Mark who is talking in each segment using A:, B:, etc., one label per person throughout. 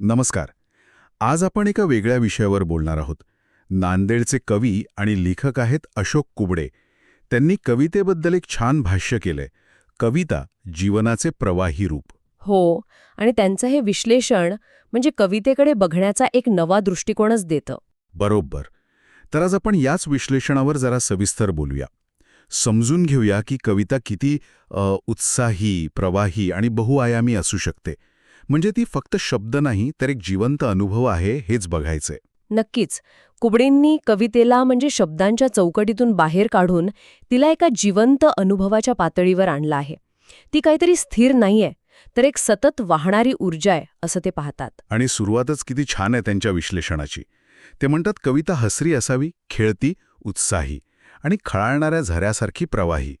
A: नमस्कार. आज आपण एका वेगळ्या विषयावर बोलणार आहोत. नांदेडचे कवी आणि लेखक आहेत अशोक कुबडे. त्यांनी कवितेबद्दल एक छान भाष्य केलंय. कविता जीवनाचे प्रवाही रूप.
B: हो आणि त्यांचं हे विश्लेषण म्हणजे कवितेकडे बघण्याचा एक नवा दृष्टिकोनच देतं.
A: बरोबर. तर आज आपण याच विश्लेषणावर जरा सविस्तर बोलूया. समजून घेऊया की कविता किती अ, उत्साही प्रवाही आणि बहुआयामी असू शकते. म्हणजे ती फक्त शब्द नाही तर एक जिवंत अनुभव आहे हेच बघायचंय.
B: नक्कीच. कुबडेंनी कवितेला म्हणजे शब्दांच्या चौकटीतून बाहेर काढून तिला एका जिवंत अनुभवाच्या पातळीवर आणलं आहे. ती काहीतरी स्थिर नाहीये तर एक सतत वाहणारी ऊर्जा आहे असं ते पाहतात.
A: आणि सुरुवातच किती छान आहे त्यांच्या विश्लेषणाची. ते म्हणतात कविता हसरी असावी खेळती उत्साही आणि खळाळणाऱ्या झऱ्यासारखी प्रवाही.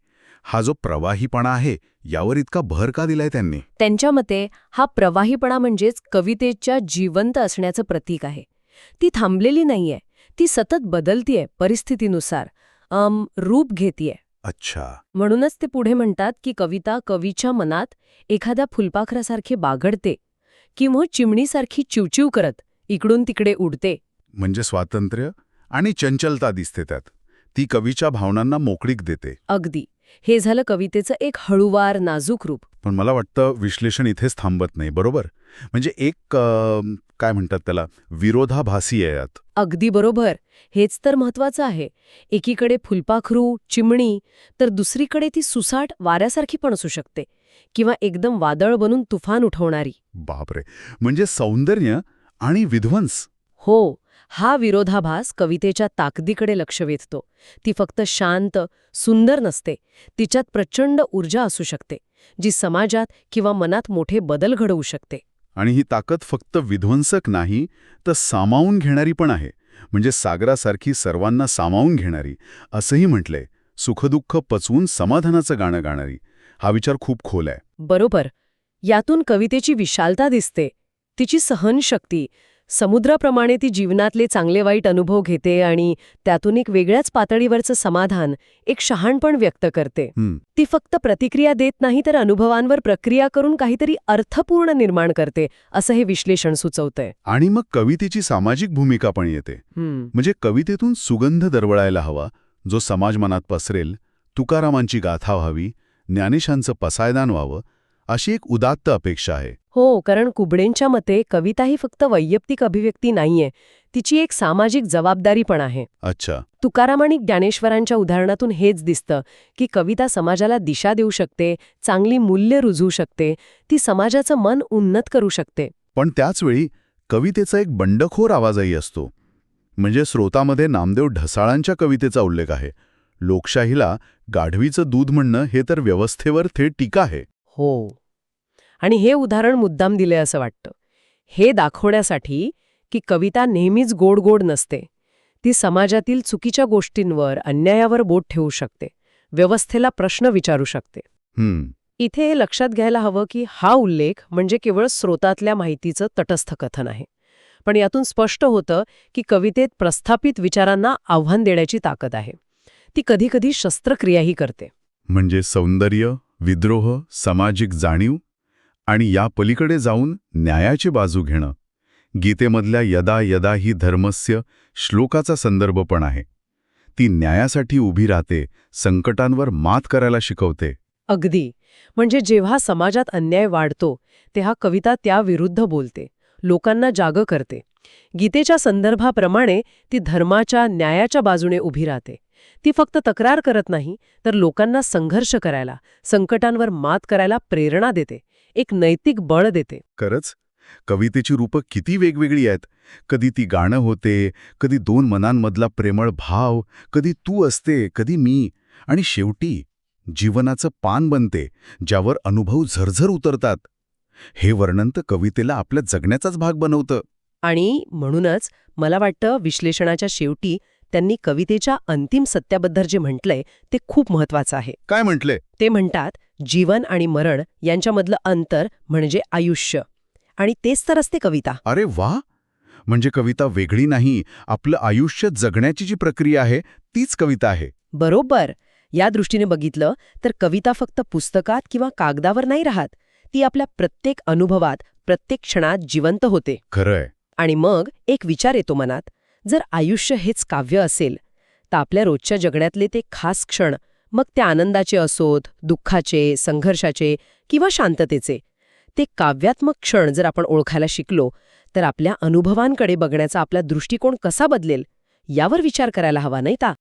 A: हा जो प्रवाहीपणा आहे यावर इतका भर का दिलाय त्यांनी?
B: त्यांच्या मते हा प्रवाहीपणा म्हणजेच कवितेच्या जिवंत असण्याचं प्रतीक आहे. ती थांबलेली नाहीये ती सतत बदलतीये परिस्थितीनुसार. रूप घेतीये.
A: अच्छा.
B: म्हणूनच ते पुढे म्हणतात की कविता कवीच्या मनात एखाद्या फुलपाखरासारखी बागडते किंवा चिमणीसारखी चिवचिव करत इकडून तिकडे उडते.
A: म्हणजे स्वातंत्र्य आणि चंचलता दिसते त्यात. ती कवीच्या भावनांना मोकळीक देते.
B: अगदी. हे झालं कवितेचं एक हळूवार नाजूक रूप.
A: पण मला वाटतं विश्लेषण इथेच थांबत नाही बरोबर? म्हणजे एक काय म्हणतात त्याला? विरोधाभासी आहे यात.
B: अगदी बरोबर. हेच तर महत्वाचं आहे. एकीकडे फुलपाखरू चिमणी तर दुसरीकडे ती सुसाट वाऱ्यासारखी पण असू शकते किंवा एकदम वादळ बनून तुफान उठवणारी.
A: बापरे! म्हणजे सौंदर्य आणि विध्वंस.
B: हो. हा विरोधाभास कवितेच्या ताकदीकडे लक्ष वेधतो. ती फक्त शांत सुंदर नसते. तिच्यात प्रचंड ऊर्जा असू शकते जी समाजात किंवा मनात मोठे बदल घडवू शकते.
A: आणि ही ताकद फक्त विध्वंसक नाही तर सामावून घेणारी पण आहे. म्हणजे सागरासारखी सर्वांना सामावून घेणारी असंही म्हटलंय सुखदुःख पचवून समाधानाचं गाणं गाणारी. हा विचार खूप खोल आहे.
B: बरोबर. यातून कवितेची विशालता दिसते. तिची सहनशक्ती समुद्राप्रमाणे ती जीवनातले चांगले वाईट अनुभव घेते आणि त्यातून एक वेगळ्याच पातळीवरचं समाधान एक शहाणपण व्यक्त करते. ती फक्त प्रतिक्रिया देत नाही तर अनुभवांवर प्रक्रिया करून काहीतरी अर्थपूर्ण निर्माण करते असं हे विश्लेषण सुचवतंय.
A: आणि मग कवितेची सामाजिक भूमिका पण येते. म्हणजे कवितेतून सुगंध दरवळायला हवा जो समाज मनात पसरेल तुकारामांची गाथा व्हावी ज्ञानेशांचं पसायदान व्हावं अशी एक उदात्त अपेक्षा आहे.
B: हो कारण कुबडेंच्या मते कविता ही फक्त वैयक्तिक अभिव्यक्ती नाहीये तिची एक सामाजिक जबाबदारी पण आहे.
A: अच्छा.
B: तुकाराम आणि ज्ञानेश्वरांच्या उदाहरणातून हेच दिसतं की कविता समाजाला दिशा देऊ शकते चांगली मूल्य रुजवू शकते ती समाजाचं मन उन्नत करू शकते.
A: पण त्याचवेळी कवितेचा एक बंडखोर आवाजही असतो. म्हणजे स्रोतामध्ये नामदेव ढसाळांच्या कवितेचा उल्लेख आहे. लोकशाहीला गाढवीचं दूध म्हणणं हे तर व्यवस्थेवर थेट टीका आहे.
B: हो. आणि हे उदाहरण मुद्दाम दिले असं वाटतं. हे दाखवण्यासाठी की कविता नेहमीच गोड गोड नसते. ती समाजातील चुकीच्या गोष्टींवर अन्यायावर बोट ठेवू शकते. व्यवस्थेला प्रश्न विचारू शकते.
A: हम्म.
B: इथे हे लक्षात घ्यायला हवं की हा उल्लेख म्हणजे केवळ स्रोतातल्या माहितीचं तटस्थ कथन आहे. पण यातून स्पष्ट होतं की कवितेत प्रस्थापित विचारांना आव्हान देण्याची ताकद आहे. ती कधीकधी शस्त्रक्रियाही करते.
A: म्हणजे सौंदर्य? विद्रोह सामाजिक जाणीव आणि या पलीकडे जाऊन न्यायाची बाजू घेणं. गीतेमधल्या यदा यदा ही धर्मस्य श्लोकाचा संदर्भ पण आहे. ती न्यायासाठी उभी राहते संकटांवर मात करायला शिकवते.
B: अगदी. म्हणजे जेव्हा समाजात अन्याय वाढतो तेव्हा कविता त्याविरुद्ध बोलते लोकांना जाग करते. गीतेच्या संदर्भाप्रमाणे ती धर्माच्या न्यायाच्या बाजूने उभी राहते. ती फक्त तक्रार करत नाही तर लोकांना संघर्ष करायला संकटांवर मात करायला प्रेरणा देते एक नैतिक बळ देते.
A: खरंच? कवितेची रूपं किती वेगवेगळी आहेत. कधी ती गाणं होते कधी दोन मनांमधला प्रेमळ भाव कधी तू असते कधी मी. आणि शेवटी जीवनाचं पान बनते ज्यावर अनुभव झरझर उतरतात. हे वर्णन तर कवितेला आपल्या जगण्याचाच भाग बनवतं.
B: आणि म्हणूनच मला वाटतं विश्लेषणाच्या शेवटी त्यांनी कवितेच्या अंतिम सत्याबद्दल जे म्हटलंय ते खूप महत्वाचं आहे.
A: काय म्हटले?
B: ते म्हणतात जीवन आणि मरण यांच्यामधलं अंतर म्हणजे आयुष्य. आणि तेच तर असते कविता.
A: अरे वा! म्हणजे कविता वेगळी नाही आपलं आयुष्य जगण्याची जी प्रक्रिया आहे तीच कविता आहे.
B: बरोबर! या दृष्टीने बघितलं तर कविता फक्त पुस्तकात किंवा कागदावर नाही राहत. ती आपल्या प्रत्येक अनुभवात प्रत्येक क्षणात जिवंत होते.
A: खरंय.
B: आणि मग एक विचार येतो मनात जर आयुष्य हेच काव्य असेल तर आपल्या रोजच्या जगण्यातले ते खास क्षण मग ते आनंदाचे असोत दुःखाचे संघर्षाचे किंवा शांततेचे ते काव्यात्मक क्षण जर आपण ओळखायला शिकलो तर आपल्या अनुभवांकडे बघण्याचा आपला दृष्टिकोन कसा बदलेल यावर विचार करायला हवा नाही का?